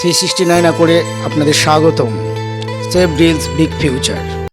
Three sixty nine করে আপনাদের স্বাগতম। Save deals big future.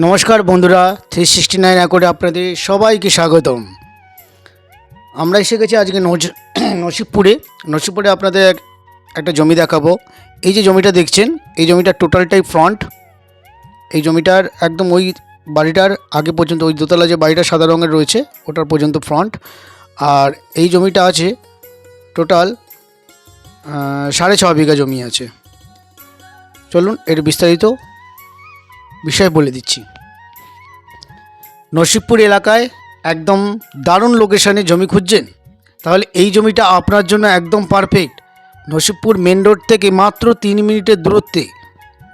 নমস্কার বন্ধুরা থ্রি সিক্সটি নাইন করে আপনাদের সবাইকে স্বাগতম। আমরা এসে গেছি আজকে নজ- নসিবপুরে। নসিবপুরে আপনাদের একটা জমি দেখাবো। এই যে জমিটা দেখছেন, এই জমিটার টোটালটাই ফ্রন্ট এই জমিটার একদম ওই বাড়িটার আগে পর্যন্ত, ওই দোতলা যে বাড়িটা সাদা রঙের রয়েছে, ওটার পর্যন্ত ফ্রন্ট আর এই জমিটা আছে টোটাল সাড়ে ছ বিঘা জমি আছে। চলুন, এর বিস্তারিত বিষয় বলে দিচ্ছি। নসিবপুর এলাকায় একদম দারুণ লোকেশনে জমি খুঁজছেন। তাহলে এই জমিটা আপনার জন্য একদম পারফেক্ট নসিবপুর মেন রোড থেকে মাত্র তিন মিনিটের দূরত্বে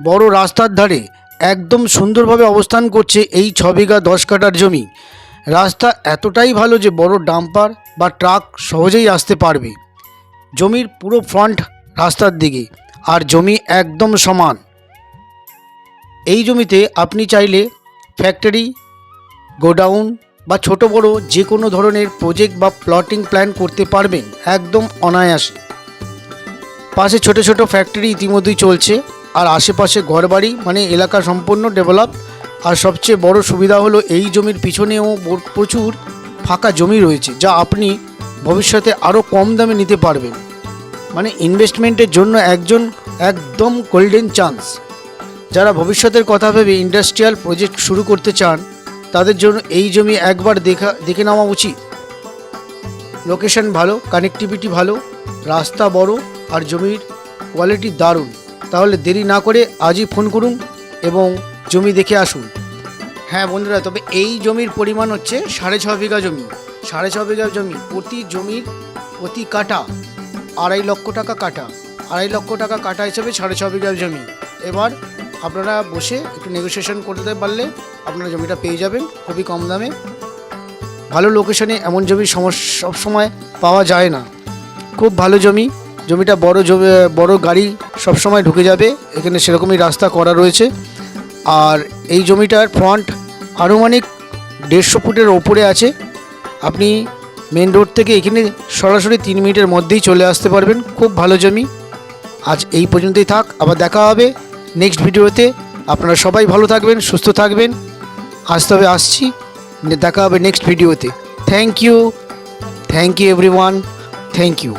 বড় রাস্তার ধারে একদম সুন্দরভাবে অবস্থান করছে এই ছ বিঘা দশ কাটার জমি। রাস্তা এতটাই ভালো যে বড় ডাম্পার বা ট্রাক সহজেই আসতে পারবে। জমির পুরো ফ্রন্ট রাস্তার দিকে। আর জমি একদম সমান। এই জমিতে আপনি চাইলে ফ্যাক্টরি, গোডাউন বা ছোট বড় যে কোনো ধরনের প্রজেক্ট বা প্লটিং প্ল্যান করতে পারবেন একদম অনায়াসে। পাশে ছোট ছোট ফ্যাক্টরি ইতিমধ্যেই চলছে আর আশেপাশে ঘরবাড়ি মানে এলাকা সম্পূর্ণ ডেভেলপ আর সবচেয়ে বড় সুবিধা হলো এই জমির পিছনেও প্রচুর ফাঁকা জমি রয়েছে যা আপনি ভবিষ্যতে আরও কম দামে নিতে পারবেন। মানে ইনভেস্টমেন্টের জন্য একজন একদম গোল্ডেন চান্স যারা ভবিষ্যতের কথা ভেবে ইন্ডাস্ট্রিয়াল প্রজেক্ট শুরু করতে চান, তাদের জন্য এই জমি একবার দেখা, দেখে নেওয়া উচিত। লোকেশন ভালো, কানেক্টিভিটি ভালো, রাস্তা বড়, আর জমির কোয়ালিটি দারুণ। তাহলে দেরি না করে আজই ফোন করুন এবং জমি দেখে আসুন। হ্যাঁ বন্ধুরা, তবে এই জমির পরিমাণ হচ্ছে সাড়ে ছ বিঘা জমি। সাড়ে ছ বিঘা জমি প্রতি জমির প্রতি কাটা আড়াই লক্ষ টাকা কাটা আড়াই লক্ষ টাকা কাটা হিসেবে সাড়ে ছ বিঘা জমি। এবার আপনারা বসে একটু নেগোসিয়েশন করতে পারলে আপনারা জমিটা পেয়ে যাবেন খুবই কম দামে। ভালো লোকেশনে এমন জমি সমস্যা সবসময় পাওয়া যায় না। খুব ভালো জমি, জমিটা বড় জমি, বড় গাড়ি সবসময় ঢুকে যাবে, এখানে সেরকমই রাস্তা করা রয়েছে। আর এই জমিটার ফ্রন্ট আনুমানিক দেড়শো ফুটের ওপরে আছে। আপনি মেন রোড থেকে এখানে সরাসরি তিন মিনিটের মধ্যেই চলে আসতে পারবেন। খুব ভালো জমি। আজ এই পর্যন্তই থাক, আবার দেখা হবে। নেক্সট ভিডিওতে আপনারা সবাই ভালো থাকবেন, সুস্থ থাকবেন। আজ তবে আসছি, দেখা হবে নেক্সট ভিডিওতে। Thank you thank you everyone thank you